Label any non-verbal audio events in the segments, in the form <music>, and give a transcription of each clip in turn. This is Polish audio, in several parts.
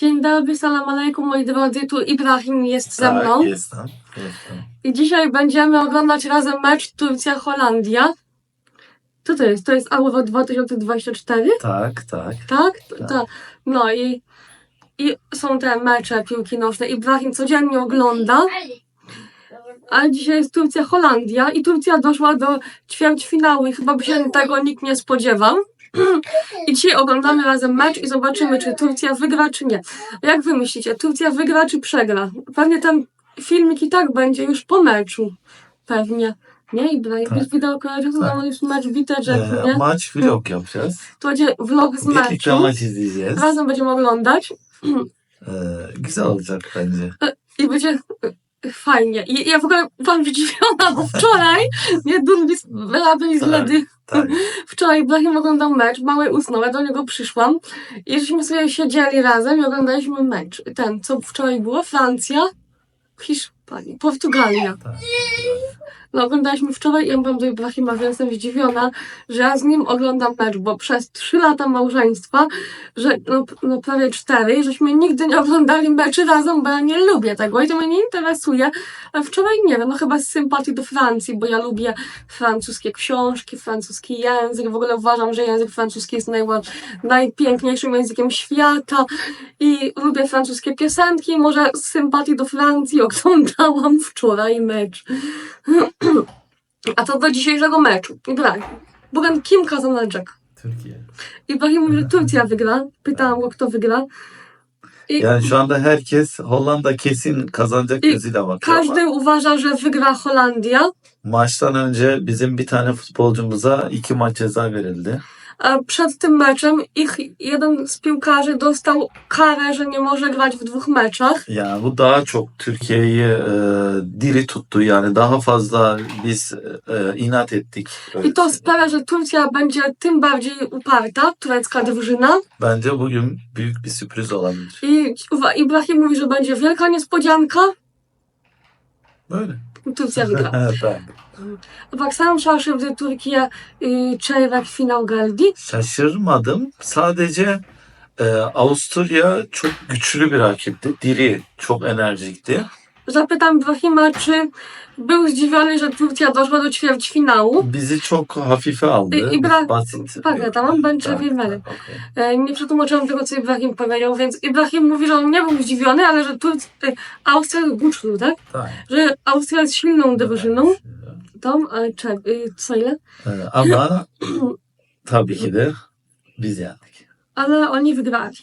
Dzień dobry, salam alaikum moi drodzy, tu Ibrahim jest ze mną. Tak, jestem. jestem. I dzisiaj będziemy oglądać razem mecz Turcja-Holandia. Co to jest? To jest Euro 2024, Tak, tak. tak? Tak. Tak. No i, i są te mecze piłki nożnej. Ibrahim codziennie ogląda, a dzisiaj jest Turcja-Holandia i Turcja doszła do ćwierćfinału i chyba by się tego nikt nie spodziewał. I dzisiaj oglądamy razem mecz i zobaczymy, czy Turcja wygra, czy nie. Jak wy myślicie, Turcja wygra, czy przegra? Pewnie ten filmik i tak będzie już po meczu. Pewnie. Nie, Ibrahim? Tak. Już wideo kojarzy, to już mecz biteczek, Ee, nie? maç vlog yapacağız. To będzie vlog z Birlikte meczu. maç izleyeceğiz. Razem będziemy oglądać Ee, güzel olacak bence. i będzie e, fajnie. I ja w ogóle byłam zdziwiona, bo wczoraj nie drugi byli z Tak. ledy. Tak. <laughs> Wczoraj Ibrahim oglądał mecz, mały usnął, ja do niego przyszłam i żeśmy sobie siedzieli razem i oglądaliśmy mecz. Ten, co wczoraj było, Francja, Hiszpania, Portugalia. tak. No oglądaliśmy wczoraj i ja byłam do Ibrahima, więc jestem zdziwiona, że ja z nim oglądam mecz, bo przez trzy lata małżeństwa, że no, no prawie cztery, żeśmy nigdy nie oglądali meczy razem, bo ja nie lubię tego i to mnie nie interesuje. A wczoraj nie wiem, no chyba z sympatii do Francji, bo ja lubię francuskie książki, francuski język. W ogóle uważam, że język francuski jest najła- najpiękniejszym językiem świata i lubię francuskie piosenki. Może z sympatii do Francji oglądałam wczoraj mecz. A co do dzisiejszego meczu? Ibrahim. Bugün kim kazanacak? Türkiye. Ibrahim mówi, że Turcja wygra. Pytałam go, kto wygra. I Yani şu anda herkes Hollanda kesin kazanacak İyi, gözüyle bakıyor ama każdy uważa, że wygra Holandia. maçtan önce bizim bir tane futbolcumuza iki maç ceza verildi. Przed tym meczem ich jeden z piłkarzy dostał karę, że nie może grać w dwóch meczach. Yani bu daha çok Türkiye'yi e, diri tuttu. Yani daha fazla biz e, inat ettik. I to sprawia, że Turcja będzie tym bardziej uparta, turecka drużyna. Bence bugün büyük bir sürpriz olabilir. I Ibrahim mówi, że będzie wielka niespodzianka. Böyle. Turcja wygra. ben. Bak sen şaşırdı Türkiye e, çeyrek final geldi. Şaşırmadım. Sadece e, Avusturya çok güçlü bir rakipti. Diri, çok enerjikti. Zapytam Ibrahima, czy był zdziwiony, że Turcja doszła do ćwierćfinału. Bizi çok hafife aldı. I- Basit. Pardon, tamam, ben Tak, przewiemy. tak, okej. E, Nie przetłumaczyłam tego, co Ibrahim powiedział, więc Ibrahim mówi, że on nie był zdziwiony, ale że Turcja, e, Austria jest guczną, tak? Tak. Że Austria jest silną drużyną. Tam, ale cze, y, co ile? E, Ama tabii ki de biz yendik. Ale oni wygrali.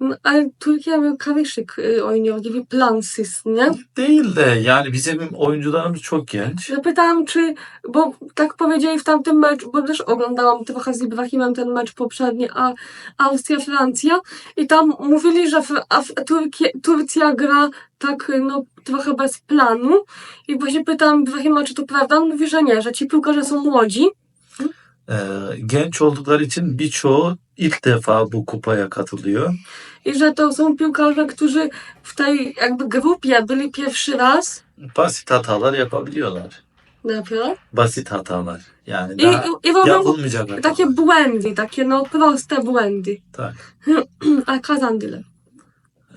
No, ale Türkiye böyle karışık e, oynuyor gibi plansız, nie? Değil de yani bizim oyuncularımız çok genç. Zapytałam, czy, bo tak powiedzieli w tamtym meczu, bo też oglądałam trochę z Ibrahimem ten mecz poprzedni, a Austria-Francja i tam mówili, że Fr- a w- Turkie, Turcja gra tak no trochę bez planu. I właśnie pytałam Ibrahima, czy to prawda, on mówi, że nie, że ci piłkarze są młodzi. E, genç oldukları için birçoğu ilk defa bu kupaya katılıyor. i że to są piłkarze, którzy w tej jakby grupie byli pierwszy raz. Basit hatalar yapabiliyorlar. Dopiero. Basit hatalar. Yani I, daha i, robią yapılmayacak hatalar. takie błędy, takie no proste błędy. Tak. <clears throat> A kazandılar.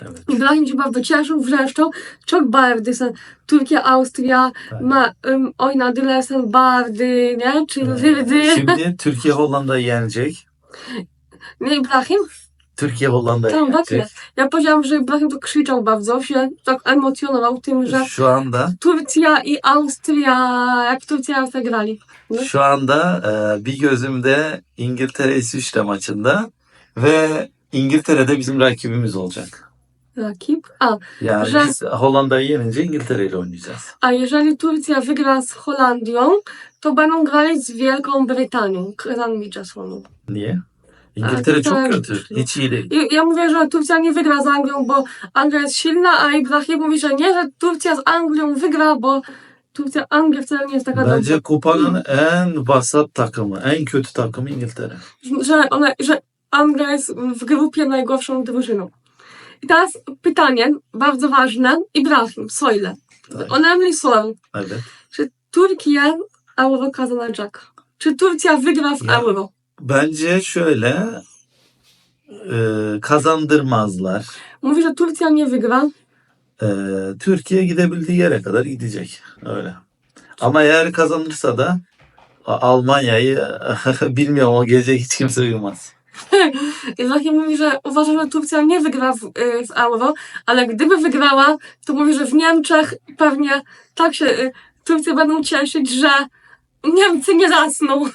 Evet. İbrahim ci bardzo cieszył, wrzeszczał. Çok bağırdı sen. Türkiye, Avusturya Tak. ma, ım, oynadılar sen bağırdı, ne? Çıldırdı. Ee, Şimdi Türkiye Hollanda'yı yenecek. Nie, Ibrahim? Türkiye Hollanda'yı Tamam, bak yenecek. Ja powiedziałam, że Ibrahim to krzyczał bardzo, się tak emocjonował tym, że Şu anda Turcja i Austria, jak Turcja i Austria grali. No. şu anda e, bir gözümde İngiltere İsviçre maçında ve İngiltere'de bizim rakibimiz olacak. Rakip. A, Yani Że- biz Hollanda'yı yenince İngiltere ile oynayacağız. a jeżeli Turcja wygra z Holandią, to będą grali z Wielką Brytanią. Kazan mi czasową. Niye? İngiltere A, çok kötü. Hiç iyi değil. I ja mówię, że Turcja nie wygra z Anglią, bo Anglia jest silna, a Ibrahim mówi, że nie, że Turcja z Anglią wygra, bo Turcja, Anglia wcale nie jest taka Bence kupanın en vasat takımı, en kötü takımı İngiltere. dobra, że, ona, że Anglia jest w grupie najgorszą drużyną. I teraz pytanie, bardzo ważne. Ibrahim, söyle. Tak. Önemli soru. Evet. Czy Türkiye Euro kazanacak? Czy Turcja wygra w Ja. Euro? Bence şöyle e, kazandırmazlar. Mówi, że Turcja nie wygra. E, Türkiye gidebildiği yere kadar gidecek. Öyle. Ama eğer kazanırsa da Almanya'yı <laughs> bilmiyorum o gece hiç kimse uyumaz. <laughs> Ibrahim mówi, że uważa, że Turcja nie wygra w, w euro, ale gdyby wygrała, to mówi, że w Niemczech pewnie tak się y, Turcy będą cieszyć, że Niemcy nie zasną.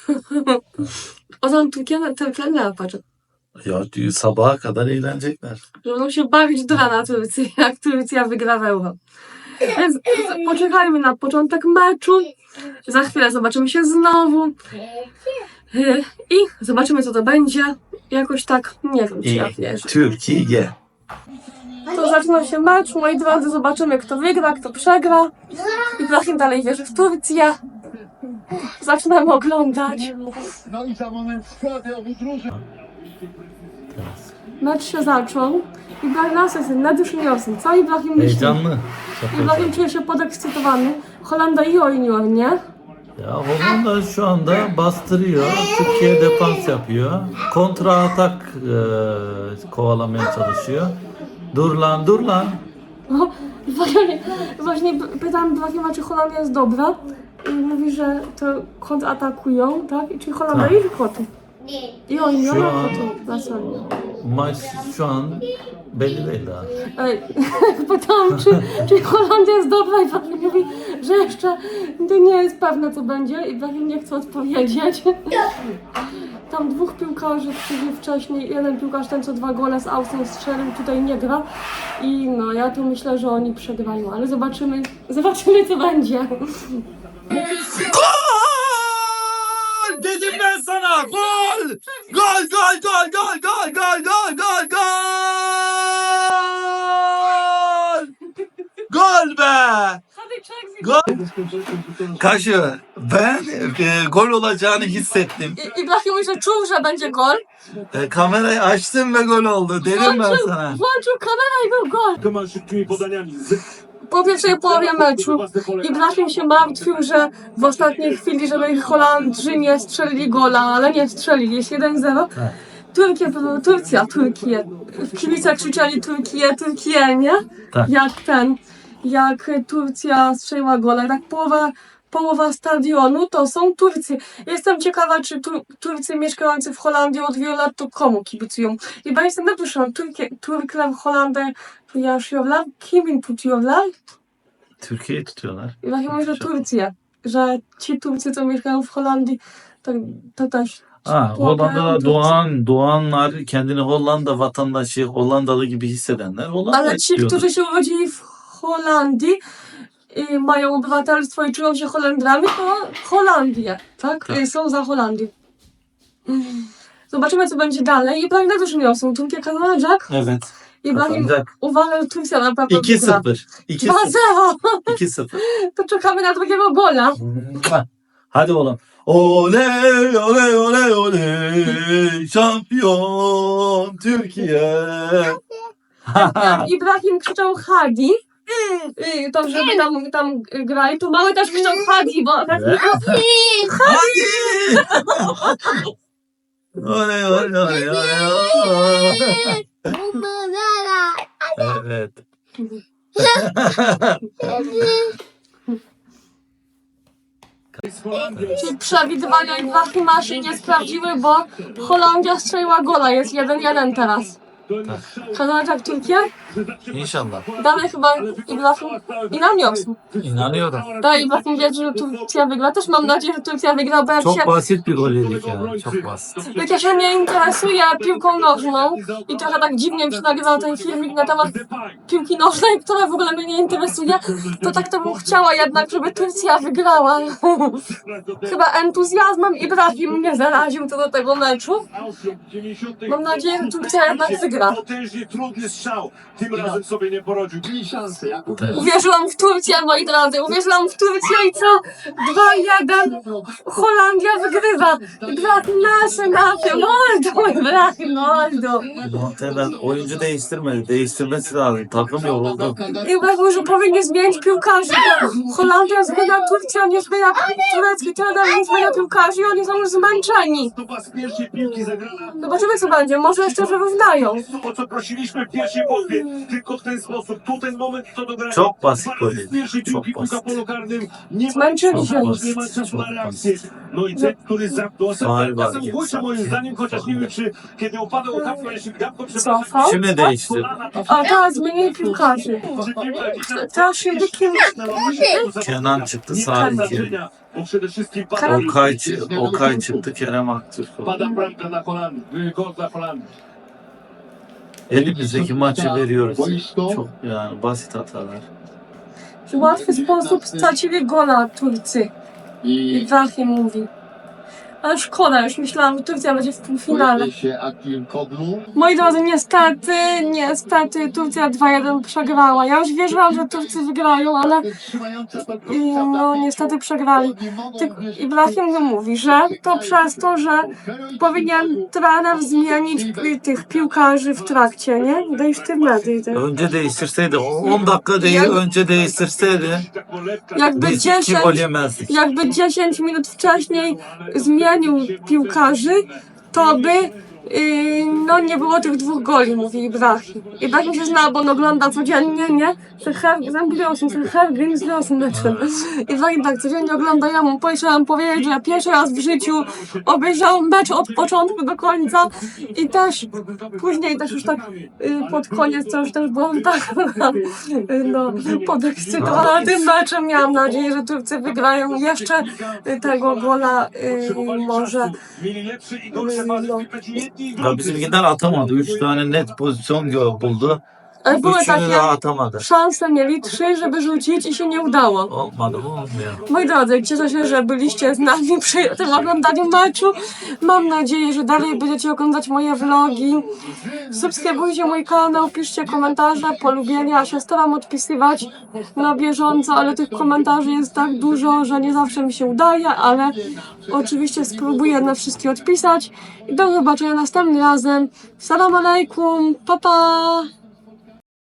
<laughs> O zaman Türkiye Türkler ne yapacak? Ya sabaha kadar eğlenecekler. Że będą się bawić do rana Turcji, jak Turcja wygra w euro. Więc z- poczekajmy na początek meczu. Za chwilę zobaczymy się znowu. Y, I zobaczymy, co to będzie. Jakoś tak, nie wiem, czy I ja wierzę. Türkiye. To zaczyna się mecz, moi drodzy, zobaczymy kto wygra, kto przegra. Ibrahim dalej wierzy w Turcję. Zaczynamy oglądać. No i za moment składy drużyn. Mecz się zaczął. Ibrahim nas jest nadyszyniosny. Co Ibrahim myśli? Heyecanlı. Ibrahim czuje się podekscytowany. Holanda iyi oynuyor, nie? Ya Hollanda şu anda bastırıyor. Türkiye defans yapıyor. Kontra atak e, kovalamaya çalışıyor. Dur lan dur lan. No, właśnie, właśnie p- pytałem Ibrahima, czy Holandia jest dobra. I mówi, że to kontratakują, tak? I czy Holanda Tak. i kotu. I oynuyor Şu na an kotu. Nasıl oynuyor? maç şu an belli değil daha. Ej, <laughs> Pytałam, czy, czy Holandia jest dobra i Ibrahim mówi, że jeszcze to nie jest pewne, co będzie. Ibrahim nie chce odpowiedzieć. <laughs> Tam dwóch piłkarzy przyszli wcześniej. Jeden piłkarz, ten co dwa gole z Austrią strzelił, tutaj nie gra. I no, ja tu myślę, że oni przegrają, ale zobaczymy, zobaczymy co będzie. Gol! Dedim ben sana gol! Gol gol gol gol gol gol gol gol gol! Gol be! Gol! Kaşı ben e, gol olacağını hissettim. I- Ibrahim mówi, że czuł, że będzie gol. E, kamerayı açtım ve gol oldu. Dedim ben sana. kamerę i był gol. Tomasz szybkimi podaniami. Z... Po pierwszej połowie meczu Ibrahim się martwił, że w ostatniej chwili, żeby Holandrzy nie strzelili gola, ale nie strzelili. Jest 1-0. Turcja, Turcja, Turkiję. Kibice krzyczeli Turkiję, Turkiję, nie? Tak. Jak ten, jak Turcja strzeliła gola. Tak połowa, połowa stadionu to są Turcy. Jestem ciekawa, czy tu, Turcy mieszkający w Holandii od wielu lat to komu kibicują. I ben jestem napiszę, Türkiye, Türkler Hollanda yaşıyorlar. Kimin tutuyorlar? Türkiye'yi tutuyorlar. I właśnie mówię, że ci Turcy, co mieszkają w Holandii, to, to też. Ha, Hollanda'da doğan, doğanlar kendini Hollanda vatandaşı, Hollandalı gibi hissedenler Hollanda Ale ci, którzy się urodzili w Holandii i mają obywatelstwo i czują się Holendrami, to Holandię, tak? Tak. I Są za Holandię. Zobaczymy, co będzie dalej. Ibrahim ne düşünüyorsun? Türkiye kazanacak. Evet. Ibrahim Kazanacak. uważa, że Turcja na pewno wygra. 2-0. 2-0. 2-0. 2-0. To czekamy na drugiego gola. Hadi oğlum. Oley oley oley oley şampiyon Türkiye. Ibrahim krzyczał Hadi, y, to żeby tam, tam grali, to mały też krzyczał Hadi, bo tak Hadi. oley oley oley oley. Evet. Czyli przewidywania Ibrahima się nie sprawdziły, bo Holandia strzeliła gola, jest 1-1 teraz. Kazanacak Türkiye. İnşallah. Dalej chyba Ibrahim inanıyorsun. İnanıyorum. Dalej Ibrahim wierzy, że Turcja wygra. Też mam nadzieję, że Turcja wygra, bo się, Çok basit bir gol yedik ya. Çok basit. jak ja się nie interesuję piłką nożną i trochę tak dziwnie mi się nagrywał ten filmik na temat piłki nożnej, która w ogóle mnie nie interesuje, to tak to bym chciała jednak, żeby Turcja wygrała. <laughs> Chyba entuzjazmem Ibrahim mnie zaraził co do tego meczu. Mam nadzieję, że Turcja jednak wygra. Potężnie trudny strzał. Tym razem sobie nie poradził. Mieli szansę, Jakub. Uwierzyłam w Turcję, moi drodzy, uwierzyłam w Turcję i co? 2-1. Holandia wygrywa. Yapıyor? Ne oldu? Bırak ne oldu? Muhtemelen oyuncu değiştirmedi. Değiştirmesi lazım. Takım yoruldu. I uważam, że powinien zmienić piłkarzy. Holandia zmienia Turcję, nie zmienia turecki trener, nie zmienia piłkarzy i oni są już zmęczeni. Stupa z pierwszej piłki zagrana. Zobaczymy co będzie, może jeszcze wyrównają. To, o co prosiliśmy w pierwszej połowie. Tylko w ten sposób. Tu ten moment to dogrania. Çok basit böyle. Pierwszej Çok piłki piłka basit. polu karnym. Nie ma, Zmęczyli się. nie ma czasu na reakcję. No i ten, który zamknął. Galiba Samobójcze moim zdaniem, chociaż nie wiem, czy kiedy upadał Gapko, jeśli Gapko przepraszam. Cofał? Şimdi değiştir. O teraz zmienili piłkarzy. Teraz się wykim... Kenan çıktı sağ iki. Bo przede wszystkim pada, Okay, çı- Okay çıktı Kerem pada bramka na Holandii. Gol dla Holandii. Elimizdeki maçı veriyoruz. Çok yani basit hatalar. Łatwy sposób stracili gola Turcy. I Ibrahim mówi. Ale szkoda, już myślałam, że Turcja będzie w półfinale. pojawia się Koglu. Moi drodzy, niestety, niestety Turcja 2-1 przegrała. Ja już wierzyłam, że Turcy wygrają, ale Trzymająca to i, no niestety przegrali. Nie mogą Ty, Ibrahim mówi, że to przez to, że powinien trener zmienić pi- tych piłkarzy w trakcie, nie? Değiştirmedi. Önce değiştirseydi 10 dakika değil önce değiştirseydi Jakby biz 2 10, gol yemezdik. jakby 10 minut wcześniej zmienił piłkarzy, to by yy, no nie było tych dwóch goli, mówi Ibrahim. Ibrahim się zna, bo on ogląda codziennie, nie? Ten her, zamknąłem ten Hergrin z losem meczem. Ibrahim tak codziennie ogląda, ja mu chciałam powiedzieć, że pierwszy raz w życiu obejrzałam mecz od początku do końca i też później też już tak y, pod koniec to już też byłam tak y, <laughs> no, podekscytowana tym meczem. Miałam nadzieję, że Turcy wygrają jeszcze y, tego gola y, może. I No. Tabii bizimkinden atamadı. Üç tane net pozisyon buldu. Ale były takie szanse, mieli trzy, żeby rzucić i się nie udało. Olmadı olmuyor. Moi drodzy, cieszę się, że byliście z nami przy tym oglądaniu meczu. Mam nadzieję, że dalej będziecie oglądać moje vlogi. Subskrybujcie mój kanał, piszcie komentarze, polubienia. Ja się staram odpisywać na bieżąco, ale tych komentarzy jest tak dużo, że nie zawsze mi się udaje, ale oczywiście spróbuję na wszystkie odpisać. I do zobaczenia następnym razem. Salam alaikum, pa pa!